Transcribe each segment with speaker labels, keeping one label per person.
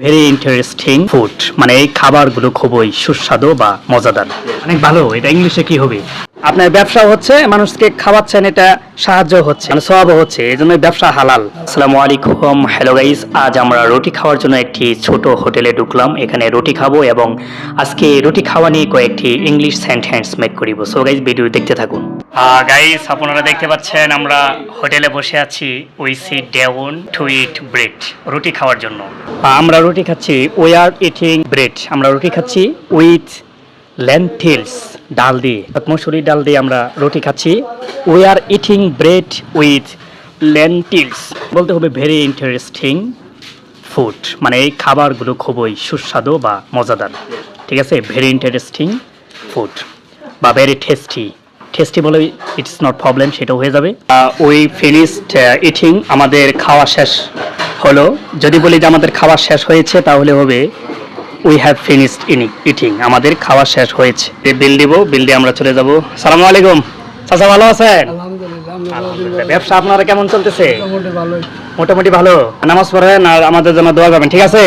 Speaker 1: Very interesting food মানে এই খাবারগুলো খুবই সুস্বাদু বা মজাদার। অনেক ভালো, এটা ইংলিশে কি হবে? আপনার ব্যবসা হচ্ছে, মানুষকে খাওয়াচ্ছেন, এটা সাহায্য হচ্ছে মানে সব হচ্ছে, এই জন্য ব্যবসা হালাল। আসসালামু আলাইকুম। হ্যালো গাইস আজ আমরা রুটি খাওয়ার জন্য একটি ছোট হোটেলে ঢুকলাম, এখানে রুটি খাব এবং আজকে রুটি খাওয়া নিয়ে কয়েকটি ইংলিশ সেন্টেন্স মেক করিব। সো গাইস ভিডিও দেখতে থাকুন। গাইস আপনারা দেখতে পাচ্ছেন আমরা হোটেলে বসে আছি we sit down to eat bread, রুটি খাওয়ার জন্য। আমরা রুটি খাচ্ছি উই আর ইটিং ব্রেড আমরা রুটি খাচ্ছি উইথ লেন্থিলস ডাল দিয়ে মসুরি ডাল দিয়ে আমরা রুটি খাচ্ছি। We are eating bread with lentils বলতে হবে ভেরি ইন্টারেস্টিং ফুড মানে এই খাবারগুলো খুবই সুস্বাদু বা মজাদার, ঠিক আছে? ভেরি ইন্টারেস্টিং ফুড বা ভেরি টেস্টি টেস্টি বলে ইটস নট প্রবলেম সেটা হয়ে যাবে। উই ফিনিশড ইটিং আমাদের খাওয়া শেষ হলো। যদি বলি যে আমাদের খাওয়া শেষ হয়েছে তাহলে হবে we have finished in eating আমাদের খাওয়া শেষ হয়েছে। বিল দিব বিল দিয়ে আমরা চলে যাব। সালামু আলাইকুম। চাচা ভালো আছেন। ব্যবসা আপনারা কেমন চলতেছে?
Speaker 2: মোটামুটি
Speaker 1: ভালো। নামাজ পড়েন আর আমাদের জন্য দোয়া করবেন ঠিক আছে?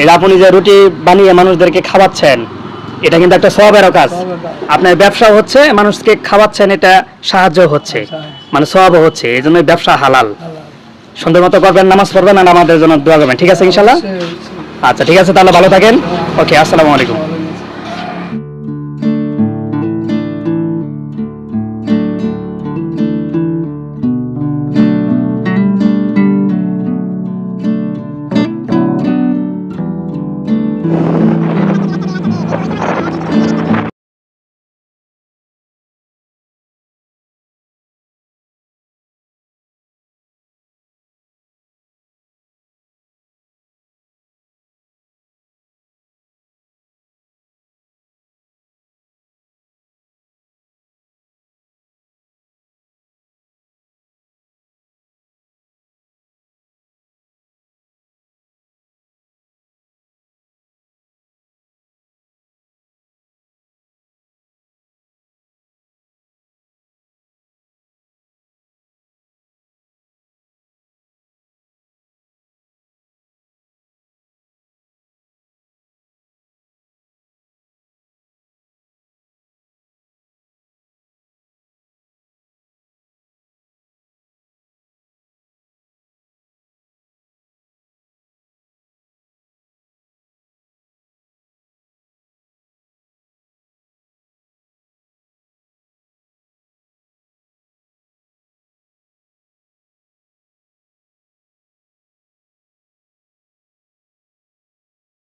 Speaker 1: এটা আপনি যে রুটি বানিয়ে মানুষদেরকে খাওয়াচ্ছেন এটা কিন্তু একটা সবের কাজ। আপনার ব্যবসা হচ্ছে মানুষকে খাওয়াচ্ছেন এটা সাহায্য হচ্ছে। মানে সব হচ্ছে এই জন্য ব্যবসা হালাল। সুন্দর মতো করবেন নামাজ পড়বেন আর আমাদের জন্য দোয়া করবেন। ঠিক আছে ইনশাল্লাহ। আচ্ছা ঠিক আছে তাহলে ভালো থাকেন। ওকে আসসালামু আলাইকুম।